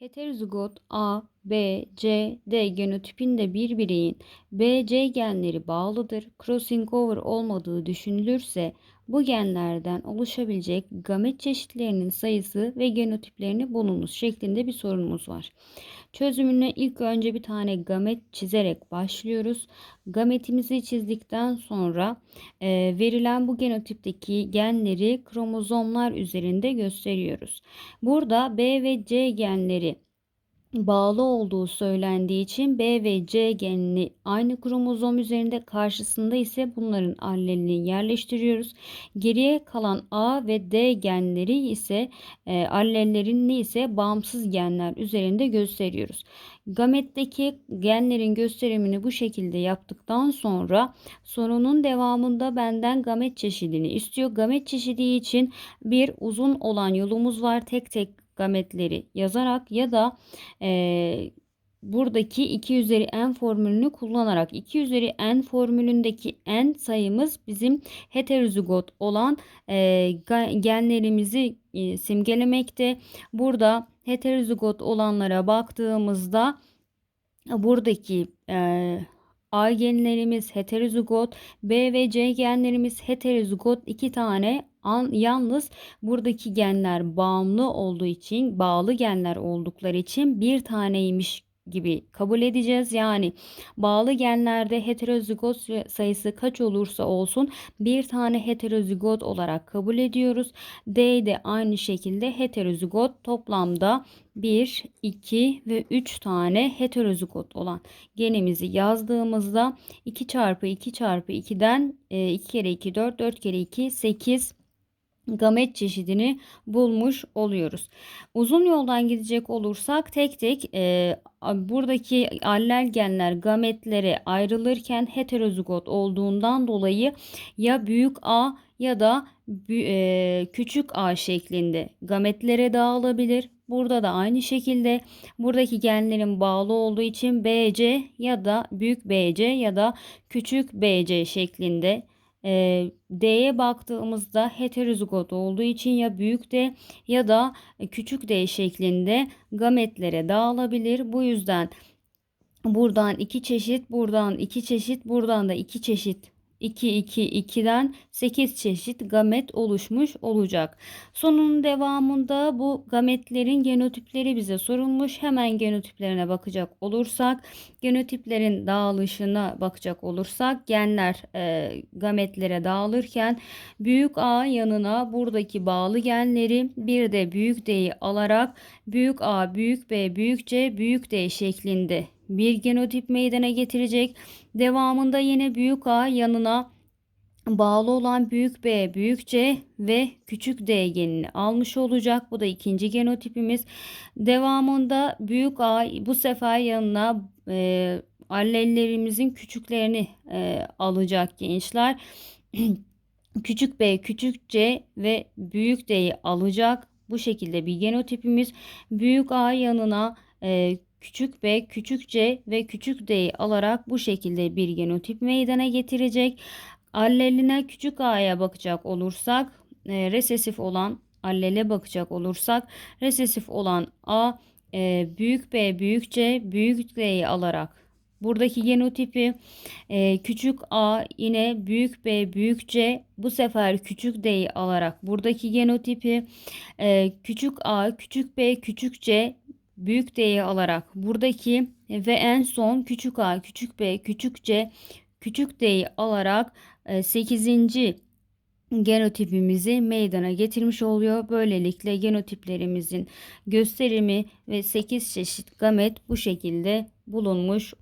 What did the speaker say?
Heterozigot A, B, C, D genotipinde bir bireyin B, C genleri bağlıdır. Crossing over olmadığı düşünülürse bu genlerden oluşabilecek gamet çeşitlerinin sayısı ve genotiplerini bulunuz şeklinde bir sorunumuz var. Çözümüne ilk önce bir tane gamet çizerek başlıyoruz. Gametimizi çizdikten sonra e, verilen bu genotipteki genleri kromozomlar üzerinde gösteriyoruz. Burada B ve C genleri bağlı olduğu söylendiği için B ve C genini aynı kromozom üzerinde karşısında ise bunların allelini yerleştiriyoruz. Geriye kalan A ve D genleri ise e, allellerini ise bağımsız genler üzerinde gösteriyoruz. Gametteki genlerin gösterimini bu şekilde yaptıktan sonra sorunun devamında benden gamet çeşidini istiyor. Gamet çeşidi için bir uzun olan yolumuz var. Tek tek gametleri yazarak ya da e, buradaki 2 üzeri n formülünü kullanarak 2 üzeri n formülündeki n sayımız bizim heterozigot olan e, genlerimizi e, simgelemekte. Burada heterozigot olanlara baktığımızda buradaki e, A genlerimiz heterozigot, B ve C genlerimiz heterozigot iki tane An, yalnız buradaki genler bağımlı olduğu için, bağlı genler oldukları için bir taneymiş gibi kabul edeceğiz. Yani bağlı genlerde heterozigot sayısı kaç olursa olsun bir tane heterozigot olarak kabul ediyoruz. D de aynı şekilde heterozigot toplamda 1, 2 ve 3 tane heterozigot olan genimizi yazdığımızda 2 çarpı 2 çarpı 2'den 2 kere 2 4, 4 kere 2 8 gamet çeşidini bulmuş oluyoruz. Uzun yoldan gidecek olursak tek tek e, buradaki allel genler gametlere ayrılırken heterozigot olduğundan dolayı ya büyük A ya da e, küçük A şeklinde gametlere dağılabilir. Burada da aynı şekilde buradaki genlerin bağlı olduğu için BC ya da büyük BC ya da küçük BC şeklinde e, D'ye baktığımızda heterozigot olduğu için ya büyük D ya da küçük D şeklinde gametlere dağılabilir. Bu yüzden buradan iki çeşit, buradan iki çeşit, buradan da iki çeşit 2, 2, 2'den 8 çeşit gamet oluşmuş olacak. Sonun devamında bu gametlerin genotipleri bize sorulmuş. Hemen genotiplerine bakacak olursak, genotiplerin dağılışına bakacak olursak genler e, gametlere dağılırken büyük A yanına buradaki bağlı genleri bir de büyük D'yi alarak büyük A, büyük B, büyük C, büyük D şeklinde bir genotip meydana getirecek. Devamında yine büyük A yanına bağlı olan büyük B, büyük C ve küçük D genini almış olacak. Bu da ikinci genotipimiz. Devamında büyük A bu sefer yanına e, allellerimizin küçüklerini e, alacak gençler. küçük B, küçük C ve büyük D'yi alacak. Bu şekilde bir genotipimiz. Büyük A yanına e, küçük b, küçük c ve küçük d'yi alarak bu şekilde bir genotip meydana getirecek. Alleline küçük a'ya bakacak olursak e, resesif olan allele bakacak olursak resesif olan a e, büyük b, büyük c, büyük d'yi alarak Buradaki genotipi e, küçük a yine büyük b büyük c bu sefer küçük d'yi alarak buradaki genotipi e, küçük a küçük b küçük c büyük D'yi alarak buradaki ve en son küçük a, küçük b, küçük c, küçük d'yi alarak 8. E, genotipimizi meydana getirmiş oluyor. Böylelikle genotiplerimizin gösterimi ve 8 çeşit gamet bu şekilde bulunmuş